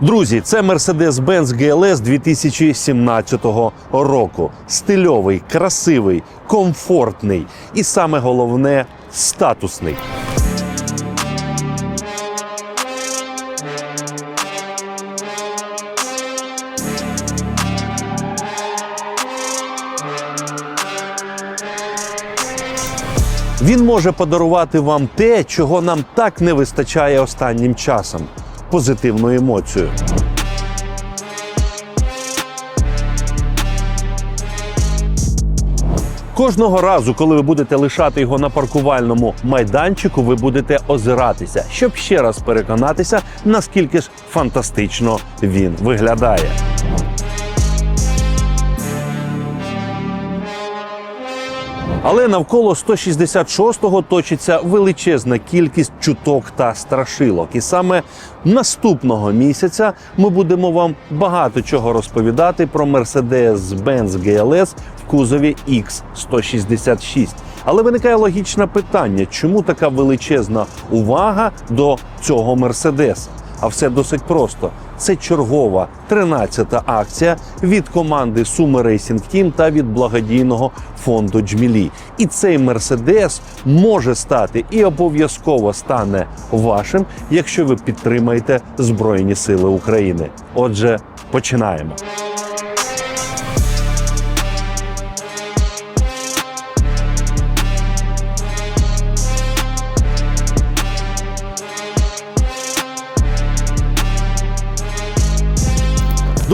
Друзі, це Mercedes-Benz GLS 2017 року. Стильовий, красивий, комфортний і саме головне статусний. Він може подарувати вам те, чого нам так не вистачає останнім часом позитивну емоцію. Кожного разу, коли ви будете лишати його на паркувальному майданчику, ви будете озиратися, щоб ще раз переконатися, наскільки ж фантастично він виглядає. Але навколо 166-го точиться величезна кількість чуток та страшилок. І саме наступного місяця ми будемо вам багато чого розповідати про Mercedes-Benz GLS в кузові X166. Але виникає логічне питання, чому така величезна увага до цього Мерседеса? А все досить просто. Це чергова 13-та акція від команди Суми Racing Team та від благодійного фонду Джмілі. І цей мерседес може стати і обов'язково стане вашим, якщо ви підтримаєте Збройні Сили України. Отже, починаємо.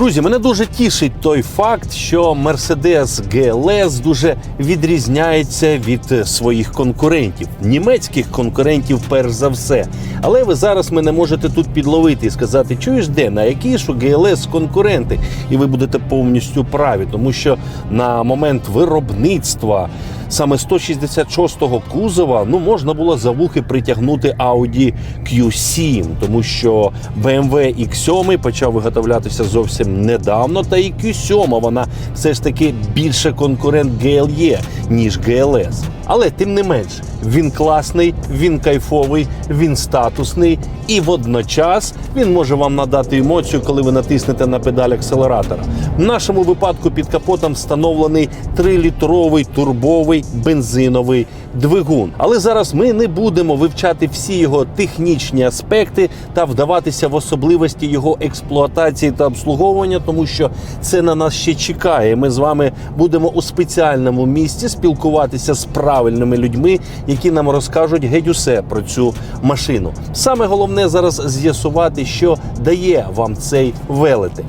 Друзі, мене дуже тішить той факт, що Mercedes GLS дуже відрізняється від своїх конкурентів, німецьких конкурентів, перш за все. Але ви зараз мене можете тут підловити і сказати, чуєш, де на які ж у GLS конкуренти? І ви будете повністю праві, тому що на момент виробництва. Саме 166-го кузова ну можна було за вухи притягнути Audi Q7, тому що BMW X7 почав виготовлятися зовсім недавно. Та і Q7 вона все ж таки більше конкурент GLE, ніж GLS. Але тим не менш, він класний, він кайфовий, він статусний, і водночас він може вам надати емоцію, коли ви натиснете на педаль акселератора. В нашому випадку під капотом встановлений 3-літровий турбовий бензиновий двигун. Але зараз ми не будемо вивчати всі його технічні аспекти та вдаватися в особливості його експлуатації та обслуговування, тому що це на нас ще чекає. Ми з вами будемо у спеціальному місці спілкуватися з правильними людьми, які нам розкажуть геть усе про цю машину. Саме головне зараз з'ясувати, що дає вам цей велетень.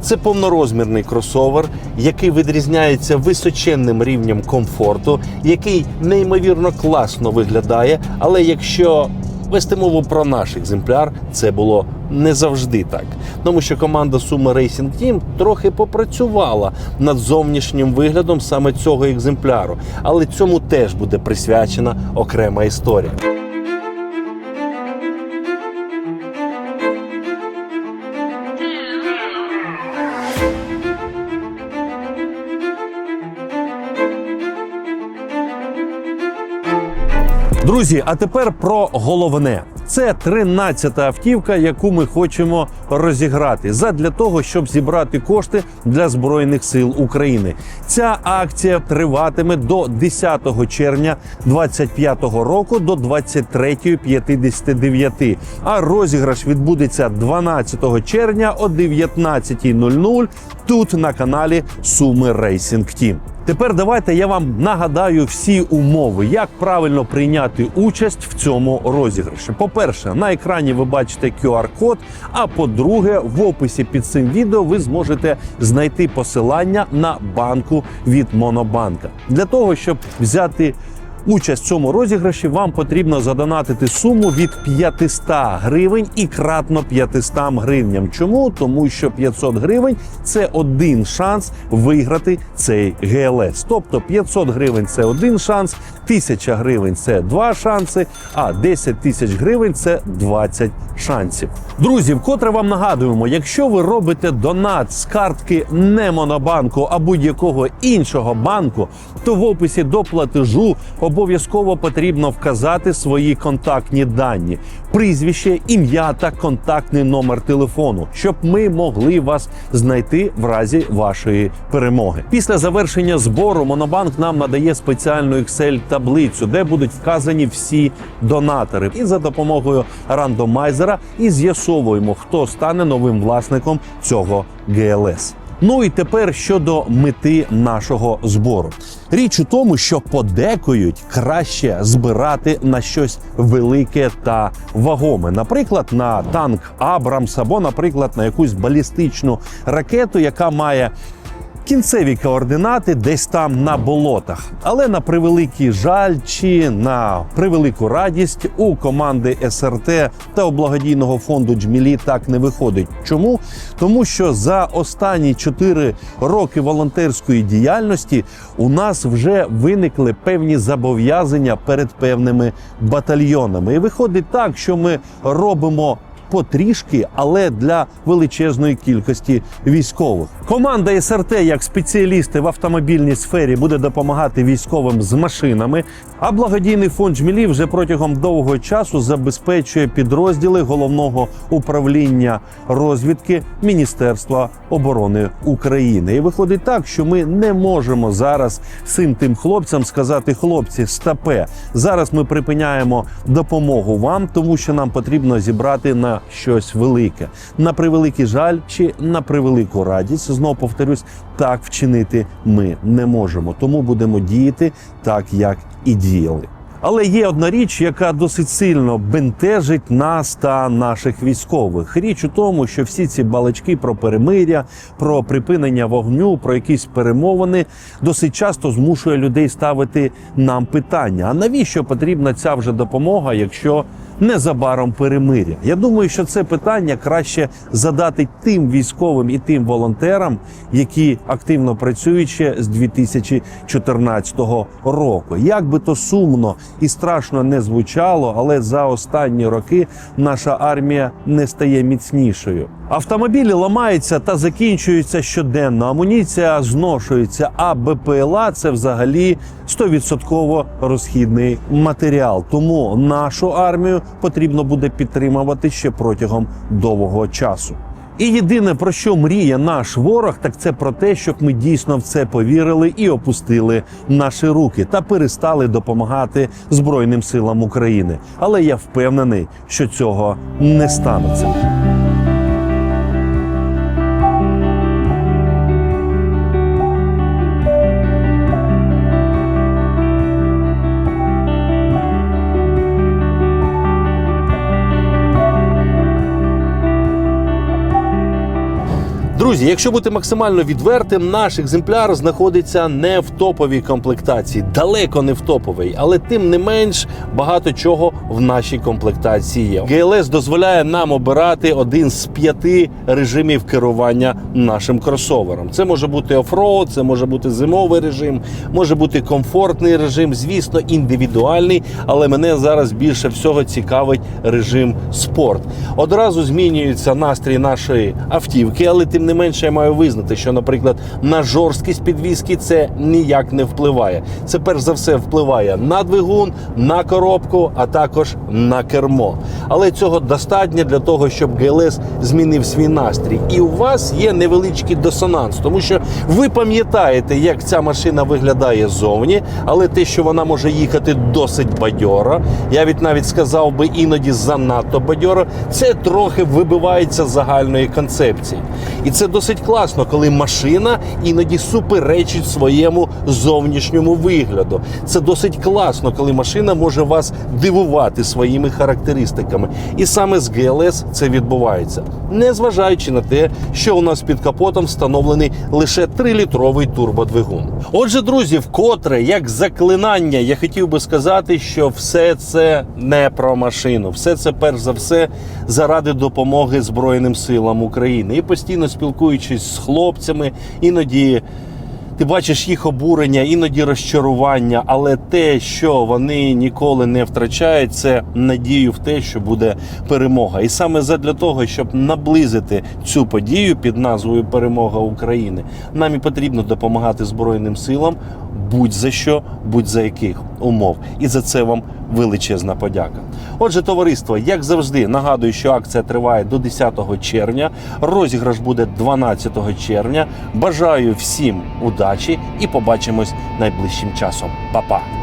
Це повнорозмірний кросовер, який відрізняється височенним рівнем комфорту, який неймовірно класно виглядає. Але якщо вести мову про наш екземпляр, це було не завжди так. Тому що команда Сума Racing Team трохи попрацювала над зовнішнім виглядом саме цього екземпляру. Але цьому теж буде присвячена окрема історія. Друзі, а тепер про головне. Це 13-та автівка, яку ми хочемо розіграти задля того, щоб зібрати кошти для збройних сил України. Ця акція триватиме до 10 червня 25 року до 23.59. А розіграш відбудеться 12 червня о 19.00 тут на каналі Суми Racing Team. Тепер давайте я вам нагадаю всі умови, як правильно прийняти участь в цьому розіграші. По-перше, на екрані ви бачите QR-код. А по-друге, в описі під цим відео ви зможете знайти посилання на банку від Монобанка для того, щоб взяти. Участь в цьому розіграші вам потрібно задонатити суму від 500 гривень і кратно 500 гривням. Чому? Тому що 500 гривень це один шанс виграти цей ГЛС. Тобто 500 гривень це один шанс, 1000 гривень це два шанси, а 10 тисяч гривень це 20 шансів. Друзі, вкотре вам нагадуємо, якщо ви робите донат з картки не Монобанку, а будь-якого іншого банку, то в описі до платежу обов'язково потрібно вказати свої контактні дані, прізвище, ім'я та контактний номер телефону, щоб ми могли вас знайти в разі вашої перемоги. Після завершення збору Монобанк нам надає спеціальну excel таблицю, де будуть вказані всі донатори, і за допомогою рандомайзера і з'ясовуємо, хто стане новим власником цього ГЛС. Ну і тепер щодо мети нашого збору. Річ у тому, що подекують краще збирати на щось велике та вагоме, наприклад, на танк Абрамс або, наприклад, на якусь балістичну ракету, яка має кінцеві координати десь там на болотах. Але на превеликий жаль чи на превелику радість у команди СРТ та у благодійного фонду Джмілі так не виходить. Чому? Тому що за останні 4 роки волонтерської діяльності у нас вже виникли певні зобов'язання перед певними батальйонами. І виходить так, що ми робимо потрішки, але для величезної кількості військових. Команда СРТ, як спеціалісти в автомобільній сфері, буде допомагати військовим з машинами. А благодійний фонд «Жмілі» вже протягом довгого часу забезпечує підрозділи головного управління розвідки Міністерства оборони України. І виходить так, що ми не можемо зараз всім тим хлопцям сказати: хлопці, стапе. Зараз ми припиняємо допомогу вам, тому що нам потрібно зібрати на щось велике. На превеликий жаль чи на превелику радість. Знову повторюсь, так вчинити ми не можемо. Тому будемо діяти так, як і діяли. Але є одна річ, яка досить сильно бентежить нас та наших військових. Річ у тому, що всі ці балачки про перемиря, про припинення вогню, про якісь перемовини досить часто змушує людей ставити нам питання: а навіщо потрібна ця вже допомога, якщо незабаром перемиря? Я думаю, що це питання краще задати тим військовим і тим волонтерам, які активно працюють ще з 2014 року. Як би то сумно і страшно не звучало, але за останні роки наша армія не стає міцнішою. Автомобілі ламаються та закінчуються щоденно. Амуніція зношується, а БПЛА це взагалі 100% розхідний матеріал. Тому нашу армію потрібно буде підтримувати ще протягом довгого часу. І єдине про що мріє наш ворог, так це про те, щоб ми дійсно в це повірили і опустили наші руки та перестали допомагати Збройним силам України. Але я впевнений, що цього не станеться. Друзі, якщо бути максимально відвертим, наш екземпляр знаходиться не в топовій комплектації, далеко не в топовій, але тим не менш багато чого в нашій комплектації є. ГЛС дозволяє нам обирати один з п'яти режимів керування нашим кросовером. Це може бути офроуд, це може бути зимовий режим, може бути комфортний режим, звісно, індивідуальний, але мене зараз більше всього цікавить режим спорт. Одразу змінюється настрій нашої автівки, але тим не менше я маю визнати, що, наприклад, на жорсткість підвіски це ніяк не впливає. Це перш за все впливає на двигун, на коробку, а також на кермо. Але цього достатньо для того, щоб ГЛС змінив свій настрій. І у вас є невеличкий дисонанс, тому що ви пам'ятаєте, як ця машина виглядає ззовні, але те, що вона може їхати досить бадьоро, я від навіть сказав би іноді занадто бадьоро, це трохи вибивається з загальної концепції. І це досить класно, коли машина іноді суперечить своєму зовнішньому вигляду. Це досить класно, коли машина може вас дивувати своїми характеристиками. І саме з ГЛС це відбувається, незважаючи на те, що у нас під капотом встановлений лише 3-літровий турбодвигун. Отже, друзі, вкотре, як заклинання, я хотів би сказати, що все це не про машину, все це перш за все заради допомоги Збройним силам України. І постійно спілкуючись з хлопцями, іноді Ти бачиш їх обурення, іноді розчарування, але те, що вони ніколи не втрачають, це надію в те, що буде перемога. І саме задля того, щоб наблизити цю подію під назвою Перемога України, нам і потрібно допомагати Збройним силам будь-за що, будь-за яких умов. І за це вам величезна подяка. Отже, товариство, як завжди, нагадую, що акція триває до 10 червня. Розіграш буде 12 червня. Бажаю всім удачі і побачимось найближчим часом. Па-па!